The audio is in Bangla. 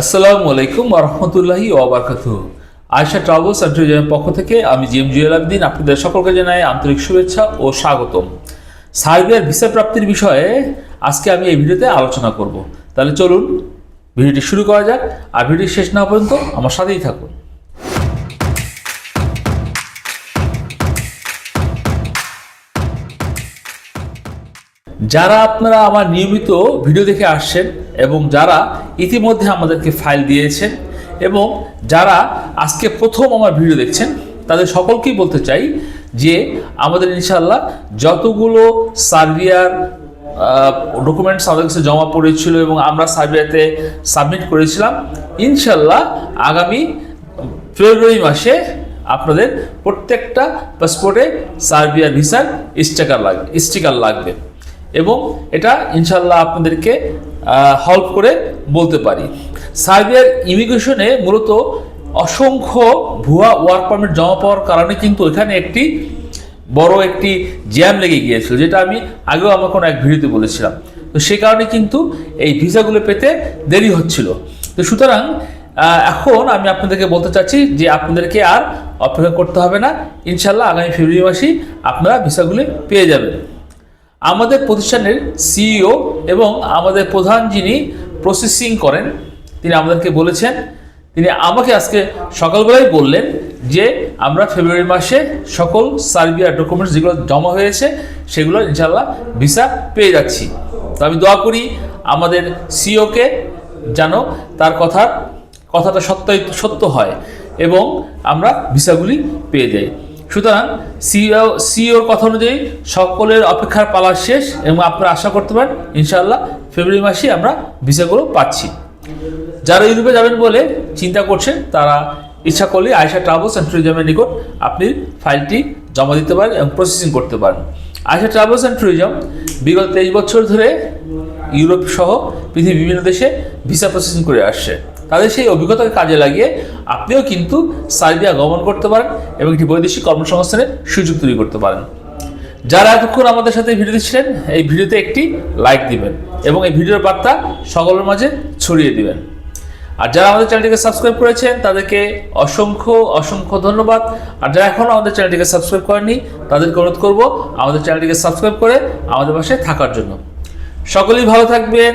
আসসালামু আলাইকুম রহমতুল্লাহি ওবরকাত আয়সা ট্রাভেলস অ্যান্ড পক্ষ থেকে আমি জিএম জুয়েল আবদিন, আপনাদের সকলকে জানাই আন্তরিক শুভেচ্ছা ও স্বাগতম। সার্বিয়ার ভিসা প্রাপ্তির বিষয়ে আজকে আমি এই ভিডিওতে আলোচনা করব। তাহলে চলুন, ভিডিওটি শুরু করা যাক। আর ভিডিও শেষ না পর্যন্ত আমার সাথেই থাকুন। যারা আপনারা আমার নিয়মিত ভিডিও দেখে আসছেন এবং যারা ইতিমধ্যে আমাদেরকে ফাইল দিয়েছেন এবং যারা আজকে প্রথম আমার ভিডিও দেখছেন, তাদের সকলকেই বলতে চাই যে আমাদের ইনশাল্লাহ যতগুলো সার্বিয়ার ডকুমেন্টস আমাদের কাছে জমা পড়েছিল এবং আমরা সার্বিয়াতে সাবমিট করেছিলাম ইনশাল্লাহ আগামী ফেব্রুয়ারি মাসে আপনাদের প্রত্যেকটা পাসপোর্টে সার্বিয়ার ভিসার স্টিকার লাগবে স্টিকার লাগবে। এবং এটা ইনশাল্লাহ আপনাদেরকে হেল্প করে বলতে পারি। সার্বিয়ার ইমিগ্রেশনে মূলত অসংখ্য ভুয়া ওয়ার্ক পারমিট জমা পাওয়ার কারণে কিন্তু এখানে একটি বড় একটি জ্যাম লেগে গিয়েছিল, যেটা আমি আগেও আমার কোনো এক ভিডিওতে বলেছিলাম। তো সেই কারণে কিন্তু এই ভিসাগুলো পেতে দেরি হচ্ছিল। তো সুতরাং এখন আমি আপনাদেরকে বলতে চাচ্ছি যে আপনাদেরকে আর অপেক্ষা করতে হবে না। ইনশাল্লাহ আগামী ফেব্রুয়ারি মাসেই আপনারা ভিসাগুলি পেয়ে যাবেন। আমাদের প্রতিষ্ঠানের সিইও এবং আমাদের প্রধান যিনি প্রসেসিং করেন, তিনি আমাদেরকে বলেছেন, তিনি আমাকে আজকে সকালবেলায় বললেন যে আমরা ফেব্রুয়ারি মাসে সকল সার্বিয়ার ডকুমেন্টস যেগুলো জমা হয়েছে, সেগুলো ইনশাল্লাহ ভিসা পেয়ে যাচ্ছি। তো আমি দোয়া করি আমাদের সিইওকে যেন তার কথার কথাটা সত্যই সত্য হয় এবং আমরা ভিসাগুলি পেয়ে যাই। সুতরাং সিও সিওর কথা অনুযায়ী সকলের অপেক্ষার পালা শেষ এবং আপনারা আশা করতে পারেন, ইনশাআল্লাহ ফেব্রুয়ারি মাসে আমরা ভিসাগুলো পাচ্ছি। যারা ইউরোপে যাবেন বলে চিন্তা করছেন, তারা ইচ্ছা করলে আয়সা ট্রাভেলস অ্যান্ড ট্যুরিজমের নিকট আপনি ফাইলটি জমা দিতে পারেন এবং প্রসেসিং করতে পারেন। আয়সা ট্রাভেলস অ্যান্ড ট্যুরিজম বিগত তেইশ বছর ধরে ইউরোপ সহ পৃথিবীর বিভিন্ন দেশে ভিসা প্রসেসিং করে আসছে। তাদের সেই অভিজ্ঞতাকে কাজে লাগিয়ে আপনিও কিন্তু সার্বিয়া গমন করতে পারেন এবং একটি বৈদেশিক কর্মসংস্থানের সুযোগ তৈরি করতে পারেন। যারা এতক্ষণ আমাদের সাথে ভিডিওতে ছিলেন, এই ভিডিওতে একটি লাইক দিবেন এবং এই ভিডিওর বার্তা সকলের মাঝে ছড়িয়ে দিবেন। আর যারা আমাদের চ্যানেলটিকে সাবস্ক্রাইব করেছেন, তাদেরকে অসংখ্য অসংখ্য ধন্যবাদ। আর যারা এখনও আমাদের চ্যানেলটিকে সাবস্ক্রাইব করেনি তাদেরকে অনুরোধ করব আমাদের চ্যানেলটিকে সাবস্ক্রাইব করে আমাদের পাশে থাকার জন্য। সকলেই ভালো থাকবেন